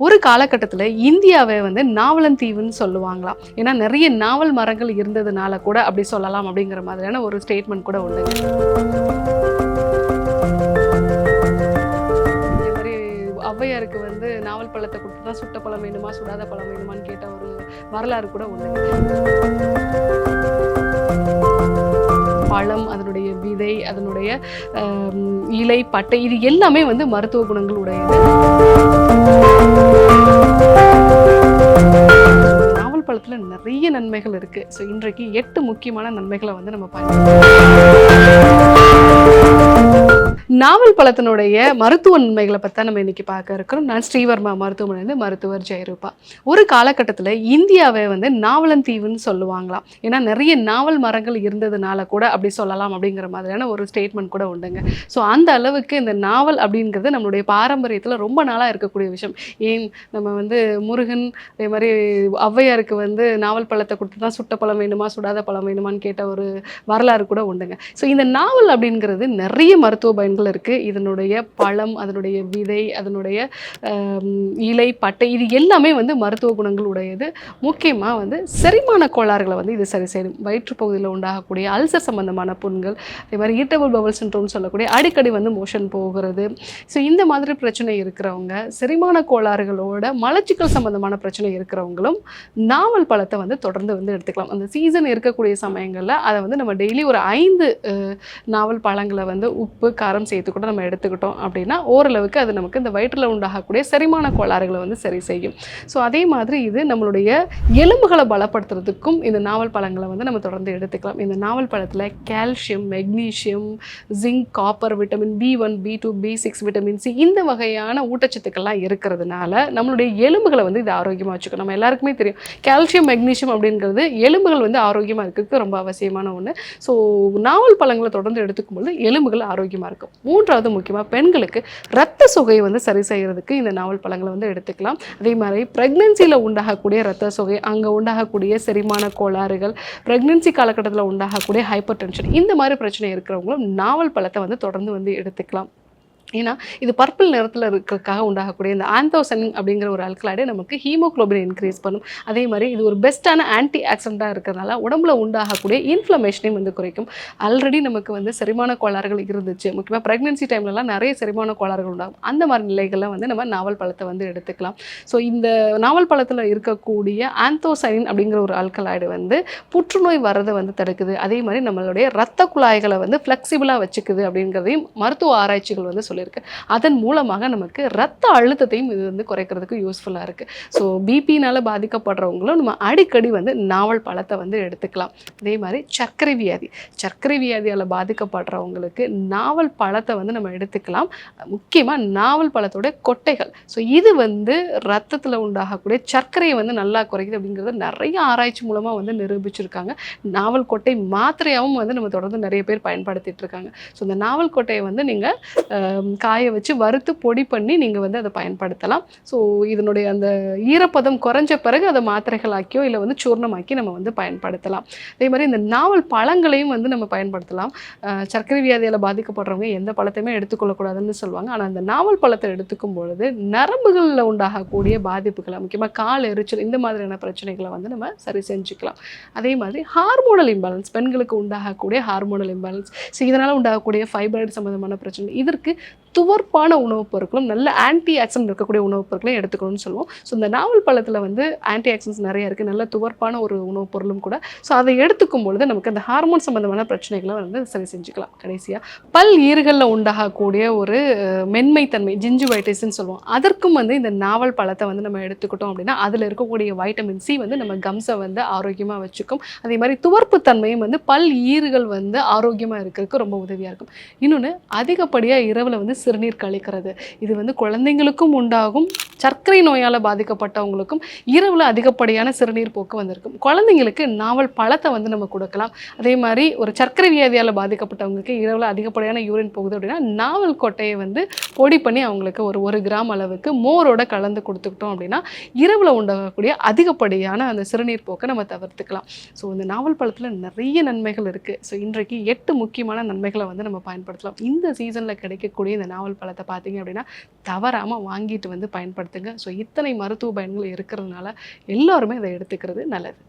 ஒரு காலகட்டத்தில் இந்தியாவை வந்து நாவலன் தீவுன்னு சொல்லுவாங்களாம். ஏன்னா நிறைய நாவல் மரங்கள் இருந்ததுனால கூட அப்படி சொல்லலாம் அப்படிங்கிற மாதிரியான ஒரு ஸ்டேட்மெண்ட் கூட உண்டு. அதே மாதிரி ஔவையாருக்கு வந்து நாவல் பழத்தை கொடுத்து தான் சுட்ட பழம் வேணுமா சுடாத பழம் வேணுமான்னு கேட்ட ஒரு வரலாறு கூட உண்டு. பழம் அதனுடைய விதை அதனுடைய இலை பட்டை இது எல்லாமே வந்து மருத்துவ குணங்கள் உடையது. நிறைய நன்மைகள் இருக்கு. ஸோ இன்றைக்கு எட்டு முக்கியமான நன்மைகளை வந்து நம்ம பயன்படுத்தலாம் நாவல் பழத்தினுடைய மருத்துவ நன்மைகளை பற்றி நம்ம இன்னைக்கு பார்க்க இருக்கிறோம். நான் ஸ்ரீவர்மா மருத்துவமனையிலேருந்து மருத்துவர் ஜெயரூபா. ஒரு காலகட்டத்தில் இந்தியாவை வந்து நாவலன் தீவுன்னு சொல்லுவாங்களாம். ஏன்னா நிறைய நாவல் மரங்கள் இருந்ததுனால கூட அப்படி சொல்லலாம் அப்படிங்கிற மாதிரியான ஒரு ஸ்டேட்மெண்ட் கூட உண்டுங்க. ஸோ அந்த அளவுக்கு இந்த நாவல் அப்படிங்கிறது நம்மளுடைய பாரம்பரியத்தில் ரொம்ப நாளாக இருக்கக்கூடிய விஷயம். ஏன் நம்ம வந்து முருகன் அதே மாதிரி ஔவையாருக்கு வந்து நாவல் பழத்தை கொடுத்து தான் சுட்ட பழம் வேணுமா சுடாத பழம் வேணுமான்னு கேட்ட ஒரு வரலாறு கூட உண்டுங்க. ஸோ இந்த நாவல் அப்படிங்கிறது நிறைய மருத்துவ பயன்கள் இருக்குது இதனுடைய பழம் அதனுடைய விதை அதனுடைய இலை பட்டை இது எல்லாமே வந்து மருத்துவ குணங்கள் உடையது. முக்கியமாக வந்து செரிமான கோளாறுகளை வந்து இது சரி செய்யும். வயிற்றுப்பகுதியில் உண்டாகக்கூடிய அல்சர் சம்பந்தமான புண்கள் அதே மாதிரி ஈட்டபிள் பவல் சின்ட்ரோம்னு சொல்லக்கூடிய அடிக்கடி வந்து மோஷன் போகிறது. ஸோ இந்த மாதிரி பிரச்சனை இருக்கிறவங்க செரிமான கோளாறுகளோட மலச்சிக்கல் சம்பந்தமான பிரச்சனை இருக்கிறவங்களும் நாவல் பழத்தை வந்து தொடர்ந்து வந்து எடுத்துக்கலாம். அந்த சீசன் இருக்கக்கூடிய சமயங்களில் அதை வந்து நம்ம டெய்லி ஒரு ஐந்து நாவல் பழங்களை வந்து உப்பு காரம் சேர்த்து கூட நம்ம எடுத்துக்கிட்டோம் அப்படின்னா ஓரளவுக்கு அது நமக்கு இந்த வயிற்றில் உண்டாகக்கூடிய செரிமான கோளாறுகளை வந்து சரி செய்யும். ஸோ அதே மாதிரி இது நம்மளுடைய எலும்புகளை பலப்படுத்துறதுக்கும் இந்த நாவல் பழங்களை வந்து நம்ம தொடர்ந்து எடுத்துக்கலாம். இந்த நாவல் பழத்தில் calcium magnesium zinc copper vitamin B one B two B six vitamin C இந்த வகையான ஊட்டச்சத்துக்கள்லாம் இருக்கிறதுனால நம்மளுடைய எலும்புகளை வந்து இது ஆரோக்கியமாக வச்சுக்கணும் நம்ம எல்லாருக்குமே தெரியும். கால்சியம் மெக்னீஷியம் அப்படிங்கிறது எலும்புகள் வந்து ஆரோக்கியமாக இருக்கிறதுக்கு ரொம்ப அவசியமான ஒன்று ஸோ நாவல் பழங்களை தொடர்ந்து எடுத்துக்கும்போது எலும்புகள் ஆரோக்கியமாக இருக்கும். மூன்றாவது முக்கியமாக பெண்களுக்கு ரத்த சொகையை வந்து சரி செய்கிறதுக்கு இந்த நாவல் பழங்களை வந்து எடுத்துக்கலாம். அதே மாதிரி ப்ரெக்னென்சியில் உண்டாகக்கூடிய ரத்த சொகை அங்கே உண்டாகக்கூடிய செரிமான கோளாறுகள் ப்ரெக்னென்சி காலகட்டத்தில் உண்டாகக்கூடிய ஹைப்பர் டென்ஷன் இந்த மாதிரி பிரச்சனை இருக்கிறவங்களும் நாவல் பழத்தை வந்து தொடர்ந்து வந்து எடுத்துக்கலாம். ஏன்னா இது பர்பிள் நிறத்தில் இருக்கிறதுக்காக உண்டாகக்கூடிய இந்த ஆந்தோசனின் அப்படிங்கிற ஒரு அல்கலாய்டு நமக்கு ஹீமோகுளோபின் இன்க்ரீஸ் பண்ணும். அதே மாதிரி இது ஒரு பெஸ்ட்டான ஆன்டி ஆக்சிடெண்ட்டாக இருக்கிறதுனால உடம்புல உண்டாகக்கூடிய இன்ஃப்ளமேஷனையும் வந்து குறைக்கும். ஆல்ரெடி நமக்கு வந்து செரிமான கோளாறுகள் இருந்துச்சு. முக்கியமாக ப்ரெக்னென்சி டைம்லலாம் நிறைய செரிமான கோளாறுகள் உண்டாகும். அந்த மாதிரி நிலைகள்லாம் வந்து நம்ம நாவல் பழத்தை வந்து எடுத்துக்கலாம். ஸோ இந்த நாவல் பழத்தில் இருக்கக்கூடிய ஆந்தோசைன் அப்படிங்கிற ஒரு அல்கலாய்டு வந்து புற்றுநோய் வரதை வந்து தடுக்குது. அதே மாதிரி நம்மளுடைய ரத்த குழாய்களை வந்து ஃப்ளெக்சிபிளாக வச்சுக்குது அப்படிங்கிறதையும் மருத்துவ ஆராய்ச்சிகள் வந்து சொல்லி சொல்லியிருக்கு அதன் மூலமாக நமக்கு ரத்த அழுத்தத்தையும் இது வந்து குறைக்கிறதுக்கு யூஸ்ஃபுல்லாக இருக்குது ஸோ பிபினால் பாதிக்கப்படுறவங்களும் நம்ம அடிக்கடி வந்து நாவல் பழத்தை வந்து எடுத்துக்கலாம். அதே மாதிரி சர்க்கரை வியாதி. சர்க்கரை வியாதியால் பாதிக்கப்படுறவங்களுக்கு நாவல் பழத்தை வந்து நம்ம எடுத்துக்கலாம். முக்கியமாக நாவல் பழத்தோட கொட்டைகள். ஸோ இது வந்து ரத்தத்தில் உண்டாகக்கூடிய சர்க்கரையை வந்து நல்லா குறைக்குது அப்படிங்கிறத நிறைய ஆராய்ச்சி மூலமாக வந்து நிரூபிச்சிருக்காங்க. நாவல் கொட்டை மாத்திரையாகவும் வந்து நம்ம தொடர்ந்து நிறைய பேர் பயன்படுத்திட்டு இருக்காங்க. ஸோ இந்த நாவல் கொட்டையை வந்து நீங்கள் காய வச்சு வறுத்து பொடி பண்ணி நீங்கள் வந்து அதை பயன்படுத்தலாம். ஸோ இதனுடைய அந்த ஈரப்பதம் குறைஞ்ச பிறகு அதை மாத்திரைகளாக்கியோ இல்லை வந்து சூர்ணமாக்கி நம்ம வந்து பயன்படுத்தலாம். அதே மாதிரி இந்த நாவல் பழங்களையும் வந்து நம்ம பயன்படுத்தலாம். சர்க்கரை வியாதியால் பாதிக்கப்படுறவங்க எந்த பழத்தையுமே எடுத்துக்கொள்ளக்கூடாதுன்னு சொல்லுவாங்க. ஆனால் அந்த நாவல் பழத்தை எடுத்துக்கும் பொழுது நரம்புகளில் உண்டாகக்கூடிய பாதிப்புகளை முக்கியமாக கால் எரிச்சல் இந்த மாதிரியான பிரச்சனைகளை வந்து நம்ம சரி செஞ்சுக்கலாம். அதே மாதிரி ஹார்மோனல் இம்பேலன்ஸ் பெண்களுக்கு உண்டாகக்கூடிய ஹார்மோனல் இம்பேலன்ஸ் ஸோ இதனால் உண்டாகக்கூடிய ஃபைபராய்டு சம்மந்தமான பிரச்சனை இதற்கு துவர்ப்பான உணவுப் பொருட்களும் நல்ல ஆன்டி ஆக்சன் இருக்கக்கூடிய உணவுப் பொருட்களையும் எடுத்துக்கணும்னு சொல்லுவோம். ஸோ இந்த நாவல் பழத்தில் வந்து ஆன்டி ஆக்சிடென்ட்ஸ் நிறைய இருக்குது நல்ல துவர்ப்பான ஒரு உணவுப் பொருளும் கூட. ஸோ அதை எடுத்துக்கும் பொழுது நமக்கு அந்த ஹார்மோன் சம்மந்தமான பிரச்சனைகளை வந்து சரி செஞ்சுக்கலாம். கடைசியாக பல் ஈறுகளில் உண்டாகக்கூடிய ஒரு மென்மைத்தன்மை மென்மைத்தன்மை ஜிஞ்சுவைட்டிஸ்ன்னு சொல்லுவோம். அதற்கும் வந்து இந்த நாவல் பழத்தை வந்து நம்ம எடுத்துக்கிட்டோம் அப்படின்னா அதில் இருக்கக்கூடிய வைட்டமின் சி வந்து நம்ம கம்ஸை வந்து ஆரோக்கியமாக வச்சுக்கும். அதே மாதிரி துவர்ப்பு தன்மையும் வந்து பல் ஈறுகள் வந்து ஆரோக்கியமாக இருக்கிறதுக்கு ரொம்ப உதவியாக இருக்கும். இன்னொன்று அதிகப்படியாக இரவில் வந்து சிறுநீர் கழிக்கிறது. இது வந்து குழந்தைங்களுக்கும் உண்டாகும். சர்க்கரை நோயால் பாதிக்கப்பட்டவங்களுக்கும் இரவில் அதிகப்படியான சிறுநீர் போக்கு வந்திருக்கும். குழந்தைங்களுக்கு நாவல் பழத்தை வந்து நம்ம கொடுக்கலாம். அதே மாதிரி ஒரு சர்க்கரை வியாதியால் பாதிக்கப்பட்டவங்களுக்கு இரவில் அதிகப்படியான யூரின் போகுது அப்படின்னா நாவல் கொட்டையை வந்து பொடி பண்ணி அவங்களுக்கு ஒரு ஒரு கிராம் அளவுக்கு மோரோட கலந்து கொடுத்துக்கிட்டோம் அப்படின்னா இரவில் உண்டாகக்கூடிய அதிகப்படியான அந்த சிறுநீர் போக்கை நம்ம தவிர்த்துக்கலாம். ஸோ இந்த நாவல் பழத்தில் நிறைய நன்மைகள் இருக்குது ஸோ இன்றைக்கு எட்டு முக்கியமான நன்மைகளை வந்து நம்ம பயன்படுத்தலாம். இந்த சீசனில் கிடைக்கக்கூடிய இந்த நாவல் பழத்தை பார்த்தீங்க அப்படின்னா தவறாமல் வாங்கிட்டு வந்து பயன்படுத்துங்க. ஸோ இத்தனை மருத்துவ பயன்கள் இருக்கிறதுனால எல்லாருமே இதை எடுத்துக்கிறது நல்லது.